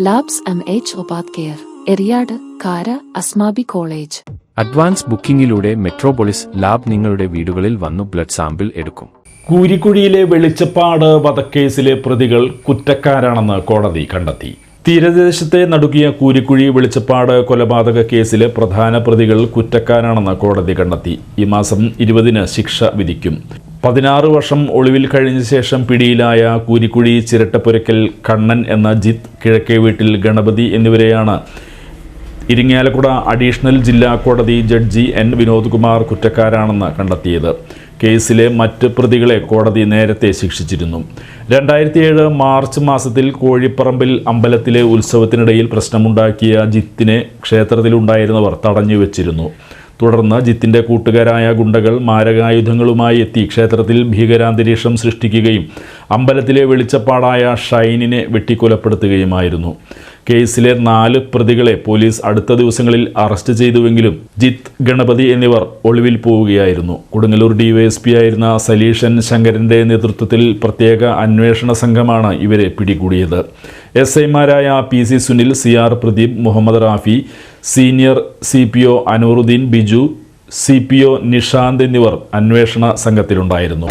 Labs M H ഉപാധ്യർ care Eriyad Kara Asmabi college advance ബുക്കിംഗിലൂടെ Metropolis lab നിങ്ങളുടെ വീടുകളിൽ വന്നു blood sample എടുക്കും. കൂരിക്കുഴിയിലെ വെളിച്ചപ്പാട് വധക്കേസിലെ പ്രതികൾ കുറ്റക്കാരാണെന്ന് കോടതി കണ്ടെത്തി. തീരദേശത്തെ നടുക്കിയ കൂരിക്കുഴി വെളിച്ചപ്പാട് കൊലപാതക കേസിലെ പ്രധാന പ്രതികൾ കുറ്റക്കാരാണെന്ന് കോടതി കണ്ടെത്തി. ഈ മാസം ഇരുപതിന് ശിക്ഷ വിധിക്കും. പതിനാറ് വർഷം ഒളിവിൽ കഴിഞ്ഞ ശേഷം പിടിയിലായ കൂരിക്കുഴി ചിരട്ടപ്പുരക്കൽ കണ്ണൻ എന്ന ജിത്ത് കിഴക്കേ വീട്ടിൽ ഗണപതി എന്നിവരെയാണ്. ഇരിങ്ങാലക്കുട അഡീഷണൽ ജില്ലാ കോടതി ജഡ്ജി എൻ വിനോദ് കുമാർ കുറ്റക്കാരാണെന്ന് കണ്ടെത്തിയത്. കേസിലെ മറ്റ് പ്രതികളെ കോടതി നേരത്തെ ശിക്ഷിച്ചിരുന്നു. രണ്ടായിരത്തി ഏഴ് മാർച്ച് മാസത്തിൽ കോഴിപ്പറമ്പിൽ അമ്പലത്തിലെ ഉത്സവത്തിനിടയിൽ പ്രശ്നമുണ്ടാക്കിയ ജിത്തിനെ ക്ഷേത്രത്തിലുണ്ടായിരുന്നവർ തടഞ്ഞു വെച്ചിരുന്നു തുടർന്ന് ജിത്തിന്റെ കൂട്ടുകാരായ ഗുണ്ടകൾ മാരകായുധങ്ങളുമായി എത്തി ക്ഷേത്രത്തിൽ ഭീകരാന്തരീക്ഷം സൃഷ്ടിക്കുകയും അമ്പലത്തിലെ വെളിച്ചപ്പാടായ ഷൈനിനെ വെട്ടിക്കൊലപ്പെടുത്തുകയുമായിരുന്നു. കേസിലെ നാല് പ്രതികളെ പോലീസ് അടുത്ത ദിവസങ്ങളിൽ അറസ്റ്റ് ചെയ്തുവെങ്കിലും ജിത്ത് ഗണപതി എന്നിവർ ഒളിവിൽ പോവുകയായിരുന്നു. കൊടുങ്ങല്ലൂർ ഡിവൈഎസ്പി ആയിരുന്ന സലീഷൻ ശങ്കരന്റെ നേതൃത്വത്തിൽ പ്രത്യേക അന്വേഷണ സംഘമാണ് ഇവരെ പിടികൂടിയത്. എസ് ഐമാരായ P C Sunil C R Pradeep Muhammad Rafi senior C P O Anuruddin Biju C P O Nishanth എന്നിവർ അന്വേഷണ സംഘത്തിലുണ്ടായിരുന്നു.